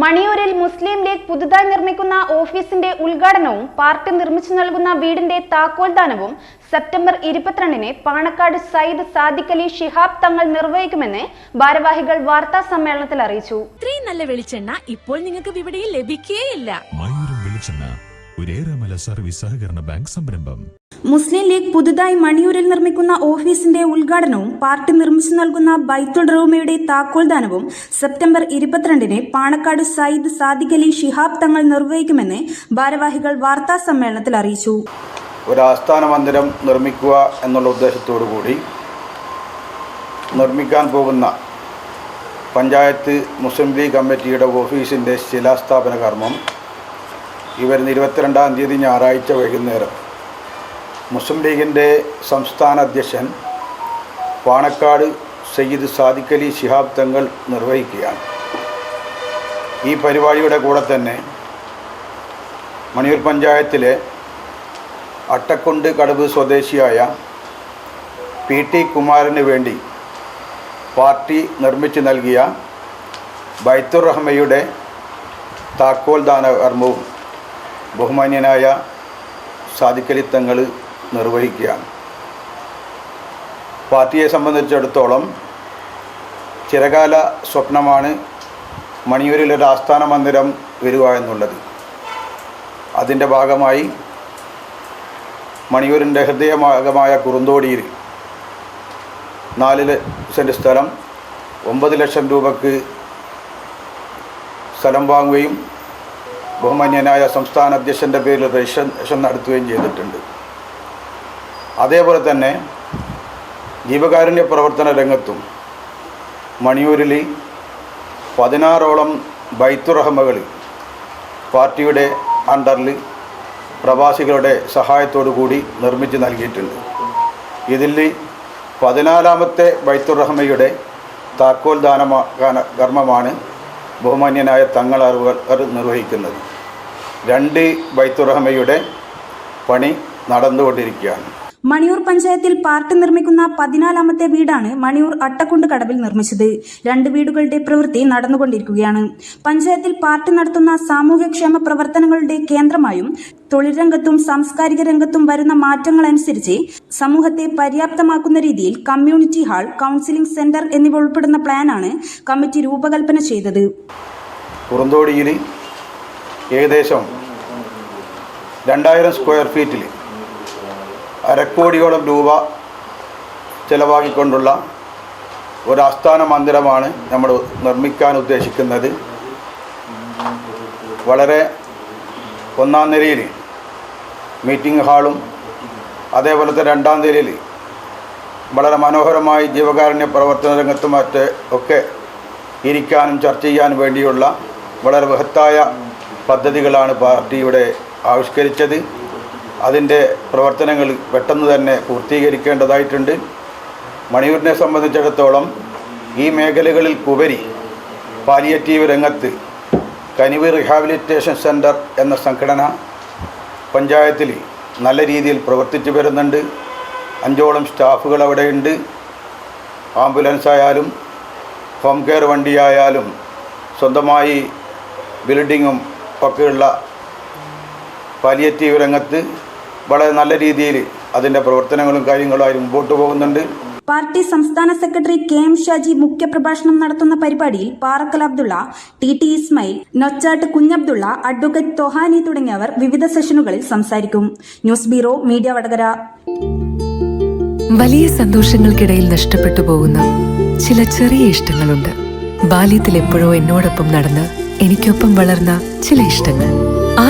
മണിയൂരിൽ മുസ്ലിം league പുതുതായി നിർമ്മിക്കുന്ന ഓഫീസിന്റെ ഉദ്ഘാടനവും പാർട്ടി നിർമ്മിച്ചു നൽകുന്ന വീടിന്റെ താക്കോൽദാനവും സെപ്റ്റംബർ ഇരുപത്തിരണ്ടിന് പാണക്കാട് സയ്യിദ് സാദിഖ് അലി ഷിഹാബ് തങ്ങൾ നിർവഹിക്കുമെന്ന് ഭാരവാഹികൾ വാർത്താ സമ്മേളനത്തിൽ അറിയിച്ചു. ഇത്രയും നല്ല വെളിച്ചെണ്ണ ഇപ്പോൾ നിങ്ങൾക്ക് വിപണിയിൽ ലഭിക്കുകയില്ല മയൂരം വെളിച്ചെണ്ണ ഒരേറെമല സർവീസ് സഹകരണ ബാങ്ക് സംരംഭം. മുസ്ലിം ലീഗ് പുതുതായി മണിയൂരിൽ നിർമ്മിക്കുന്ന ഓഫീസിന്റെ ഉദ്ഘാടനവും പാർട്ടി നിർമ്മിച്ചു നൽകുന്ന ബൈത്തുൽ റഹ്മയുടെ താക്കോൽദാനവും സെപ്റ്റംബർ ഇരുപത്തിരണ്ടിന് പാണക്കാട് സയ്യിദ് സാദിഖ് അലി ഷിഹാബ് തങ്ങൾ നിർവഹിക്കുമെന്ന് ഭാരവാഹികൾ വാർത്താ സമ്മേളനത്തിൽ അറിയിച്ചു. ഒരു ആസ്ഥാന മന്ദിരം നിർമ്മിക്കുക എന്നുള്ള ഉദ്ദേശത്തോടു കൂടി നിർമ്മിക്കാൻ പോകുന്ന പഞ്ചായത്ത് മുസ്ലിം ലീഗ് കമ്മിറ്റിയുടെ ഓഫീസിന്റെ ശിലാസ്ഥാപന കർമ്മം ഈ വരുന്ന ഇരുപത്തിരണ്ടാം തീയതി ഞായറാഴ്ച വൈകുന്നേരം മുസ്ലിം ലീഗിന്റെ സംസ്ഥാന അധ്യക്ഷൻ പാണക്കാട് സയ്യിദ് സാദിഖലി ശിഹാബ് തങ്ങൾ നിർവഹിക്കുകയാണ്. ഈ പരിപാടിയുടെ കൂടെ തന്നെ മണിയൂർ പഞ്ചായത്തിലെ അട്ടക്കുണ്ട് കടവ് സ്വദേശിയായ പി ടി കുമാരന് വേണ്ടി പാർട്ടി നിർമ്മിച്ചു നൽകിയ ബൈത്തുർ റഹ്മയുടെ താക്കോൽദാന കർമ്മവും ബഹുമാന്യനായ സാദിഖലി തങ്ങൾ നിർവഹിക്കുകയാണ് പാർട്ടിയെ സംബന്ധിച്ചിടത്തോളം ചിരകാല സ്വപ്നമാണ് മണിയൂരിലൊരു ആസ്ഥാന മന്ദിരം വരിക എന്നുള്ളത്. അതിന്റെ ഭാഗമായി മണിയൂരിന്റെ ഹൃദയഭാഗമായ കുറുന്തോടിയിൽ നാല് സെന്റ് സ്ഥലം ഒമ്പത് ലക്ഷം രൂപക്ക് സ്ഥലം വാങ്ങുകയും ബഹുമാന്യനായ സംസ്ഥാന അധ്യക്ഷന്റെ പേരിൽ രജിസ്ട്രേഷൻ നടത്തുകയും ചെയ്തിട്ടുണ്ട്. അതേപോലെ തന്നെ ജീവകാരുണ്യ പ്രവർത്തന രംഗത്തും മണിയൂരിൽ പതിനാറോളം ബൈത്തുറഹമകൾ പാർട്ടിയുടെ അണ്ടറിൽ പ്രവാസികളുടെ സഹായത്തോടു കൂടി നിർമ്മിച്ച് നൽകിയിട്ടുണ്ട്. ഇതിൽ പതിനാലാമത്തെ ബൈത്തുറഹമയുടെ താക്കോൽ ദാന കർമ്മമാണ് ബഹുമാന്യനായ തങ്ങൾ അറിവുകൾ നിർവഹിക്കുന്നത്. രണ്ട് ബൈത്തുറഹമയുടെ പണി നടന്നുകൊണ്ടിരിക്കുകയാണ്. മണിയൂർ പഞ്ചായത്തിൽ പാർട്ടി നിർമ്മിക്കുന്ന പതിനാലാമത്തെ വീടാണ് മണിയൂർ അട്ടക്കുണ്ട് കടവിൽ നിർമ്മിച്ചത്. രണ്ട് വീടുകളുടെ പ്രവൃത്തി നടന്നുകൊണ്ടിരിക്കുകയാണ്. പഞ്ചായത്തിൽ പാർട്ടി നടത്തുന്ന സാമൂഹ്യക്ഷേമ പ്രവർത്തനങ്ങളുടെ കേന്ദ്രമായും തൊഴിൽ രംഗത്തും സാംസ്കാരിക രംഗത്തും വരുന്ന മാറ്റങ്ങൾ അനുസരിച്ച് സമൂഹത്തെ പര്യാപ്തമാക്കുന്ന രീതിയിൽ കമ്മ്യൂണിറ്റി ഹാൾ കൗൺസിലിംഗ് സെന്റർ എന്നിവ ഉൾപ്പെടുന്ന പ്ലാനാണ് കമ്മിറ്റി രൂപകൽപ്പന ചെയ്തത്. ഏകദേശം രണ്ടായിരം സ്ക്വയർ ഫീറ്റിൽ അരക്കോടിയോളം രൂപ ചിലവാക്കിക്കൊണ്ടുള്ള ഒരു ആസ്ഥാന മന്ദിരമാണ് നമ്മൾ നിർമ്മിക്കാൻ ഉദ്ദേശിക്കുന്നത്. വളരെ ഒന്നാം നിലയിൽ മീറ്റിംഗ് ഹാളും അതേപോലത്തെ രണ്ടാം നിലയിൽ വളരെ മനോഹരമായി ജീവകാരുണ്യ പ്രവർത്തന രംഗത്തും മറ്റ് ഒക്കെ ഇരിക്കാനും ചർച്ച ചെയ്യാനും വേണ്ടിയുള്ള വളരെ ബൃഹത്തായ പദ്ധതികളാണ് പാർട്ടിയുടെ ആവിഷ്കരിച്ചത്. അതിന്റെ പ്രവർത്തനങ്ങൾ പെട്ടെന്ന് തന്നെ പൂർത്തീകരിക്കേണ്ടതായിട്ടുണ്ട്. മണിയൂരിനെ സംബന്ധിച്ചിടത്തോളം ഈ മേഖലകളിൽ ഉപരി പാലിയേറ്റീവ് രംഗത്ത് കനിവ് റീഹാബിലിറ്റേഷൻ സെന്റർ എന്ന സംഘടന പഞ്ചായത്തിൽ നല്ല രീതിയിൽ പ്രവർത്തിച്ചു വരുന്നുണ്ട്. അഞ്ചോളം സ്റ്റാഫുകൾ അവിടെയുണ്ട്. ആംബുലൻസ് ആയാലും ഹോം കെയർ വണ്ടിയായാലും സ്വന്തമായി ബിൽഡിങ്ങും ഒക്കെയുള്ള പാലിയേറ്റീവ് രംഗത്ത് വളരെ നല്ല രീതിയിൽ അതിന്റെ പ്രവർത്തനങ്ങളും കാര്യങ്ങളും കാര്യങ്ങളുമായി മുമ്പോട്ട് പോകുന്നുണ്ട്. പാർട്ടി സംസ്ഥാന സെക്രട്ടറി കെ എം ഷാജി മുഖ്യപ്രഭാഷണം നടത്തുന്ന പരിപാടിയിൽ Parakkal Abdulla T T Ismail Nochat Kunjabdulla advocate Thohani തുടങ്ങിയവർ വിവിധ സെഷനുകളിൽ സംസാരിക്കും. News bureau media Vadakara. വലിയ സന്തോഷങ്ങൾക്കിടയിൽ നഷ്ടപ്പെട്ടു പോകുന്ന ചില ചെറിയ ഇഷ്ടങ്ങളുണ്ട്. ബാല്യത്തിൽ എപ്പോഴോ എന്നോടൊപ്പം നടന്ന് എനിക്കൊപ്പം വളർന്ന ചില ഇഷ്ടങ്ങൾ.